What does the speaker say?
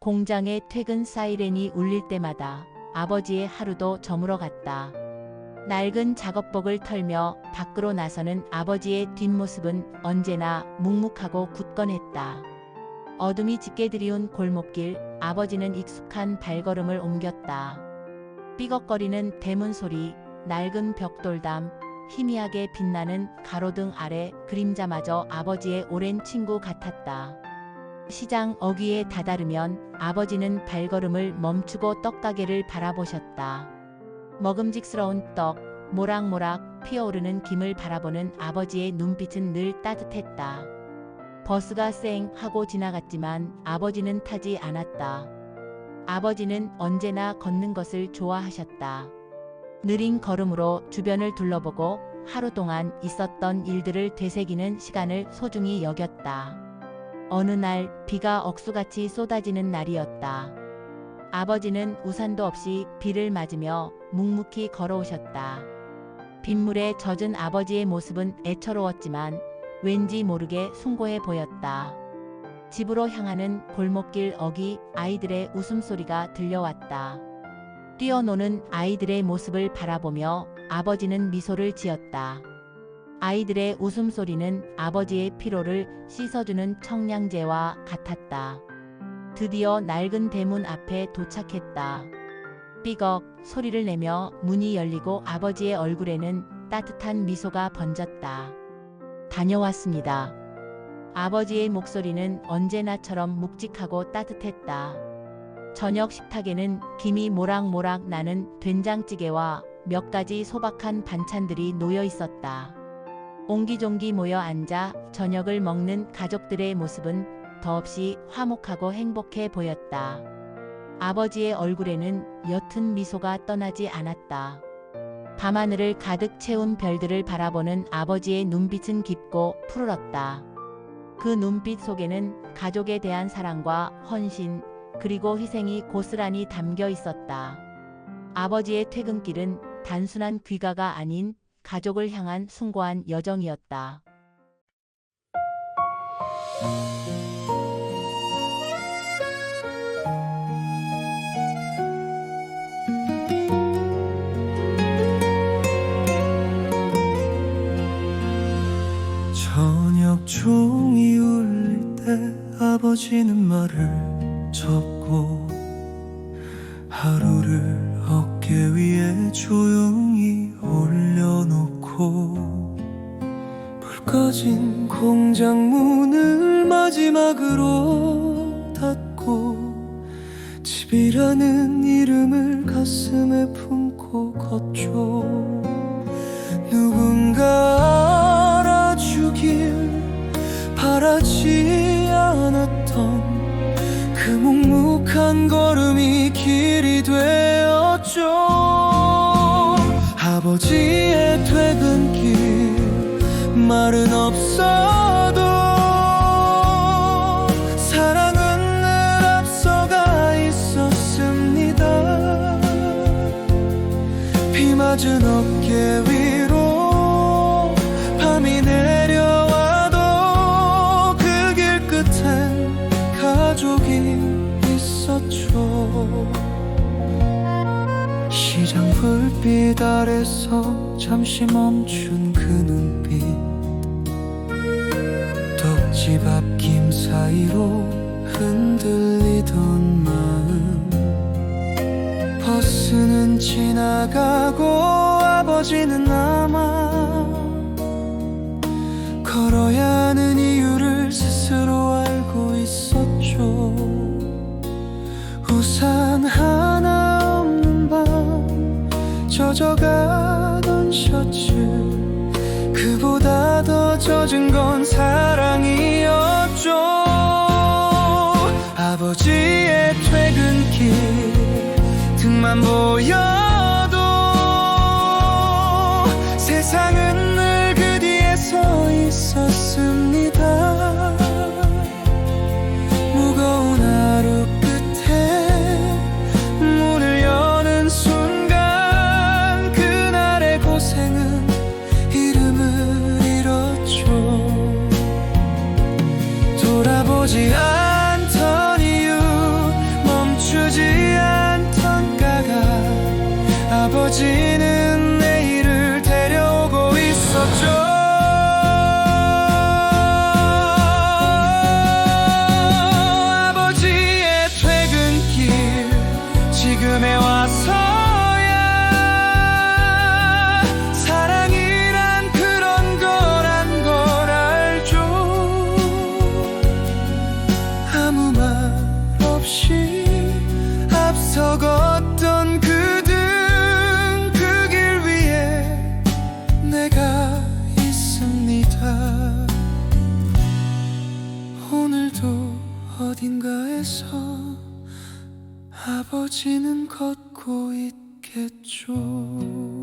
공장의 퇴근 사이렌이 울릴 때마다 아버지의 하루도 저물어 갔다. 낡은 작업복을 털며 밖으로 나서는 아버지의 뒷모습은 언제나 묵묵하고 굳건했다. 어둠이 짙게 들이운 골목길, 아버지는 익숙한 발걸음을 옮겼다. 삐걱거리는 대문 소리, 낡은 벽돌담, 희미하게 빛나는 가로등 아래 그림자마저 아버지의 오랜 친구 같았다. 시장 어귀에 다다르면 아버지는 발걸음을 멈추고 떡가게를 바라보셨다. 먹음직스러운 떡, 모락모락 피어오르는 김을 바라보는 아버지의 눈빛은 늘 따뜻했다. 버스가 쌩 하고 지나갔지만 아버지는 타지 않았다. 아버지는 언제나 걷는 것을 좋아하셨다. 느린 걸음으로 주변을 둘러보고 하루 동안 있었던 일들을 되새기는 시간을 소중히 여겼다. 어느 날 비가 억수같이 쏟아지는 날이었다. 아버지는 우산도 없이 비를 맞으며 묵묵히 걸어오셨다. 빗물에 젖은 아버지의 모습은 애처로웠지만 왠지 모르게 숭고해 보였다. 집으로 향하는 골목길 어기 아이들의 웃음소리가 들려왔다. 뛰어노는 아이들의 모습을 바라보며 아버지는 미소를 지었다. 아이들의 웃음소리는 아버지의 피로를 씻어주는 청량제와 같았다. 드디어 낡은 대문 앞에 도착했다. 삐걱 소리를 내며 문이 열리고 아버지의 얼굴에는 따뜻한 미소가 번졌다. 다녀왔습니다. 아버지의 목소리는 언제나처럼 묵직하고 따뜻했다. 저녁 식탁에는 김이 모락모락 나는 된장찌개와 몇 가지 소박한 반찬들이 놓여 있었다. 옹기종기 모여 앉아 저녁을 먹는 가족들의 모습은 더없이 화목하고 행복해 보였다. 아버지의 얼굴에는 옅은 미소가 떠나지 않았다. 밤하늘을 가득 채운 별들을 바라보는 아버지의 눈빛은 깊고 푸르렀다. 그 눈빛 속에는 가족에 대한 사랑과 헌신, 그리고 희생이 고스란히 담겨 있었다. 아버지의 퇴근길은 단순한 귀가가 아닌 가족을 향한 숭고한 여정이었다. 저녁 종이 울릴 때 아버지는 말을 접고 하루를 어깨 위 불 꺼진 공장 문을 마지막으로 닫고 집이라는 이름을 가슴에 품고 걷죠. 누군가 알아주길 바라지 않았던 그 묵묵한 걸음이 길이 되었죠. 아버지의 퇴근길 말은 비 맞은 어깨 위로 밤이 내려와도 그 길 끝엔 가족이 있었죠. 시장 불빛 아래서 잠시 멈춘 그 눈빛. 떡집 앞 김 사이로 흔들리던 지나가고 아버지는 남아 걸어야 하는 이유를 스스로 알고 있었죠. 우산 하나 없는 밤 젖어가던 셔츠 그보다 더 젖은 건 사랑이었 등만 아버지는 걷고 있겠죠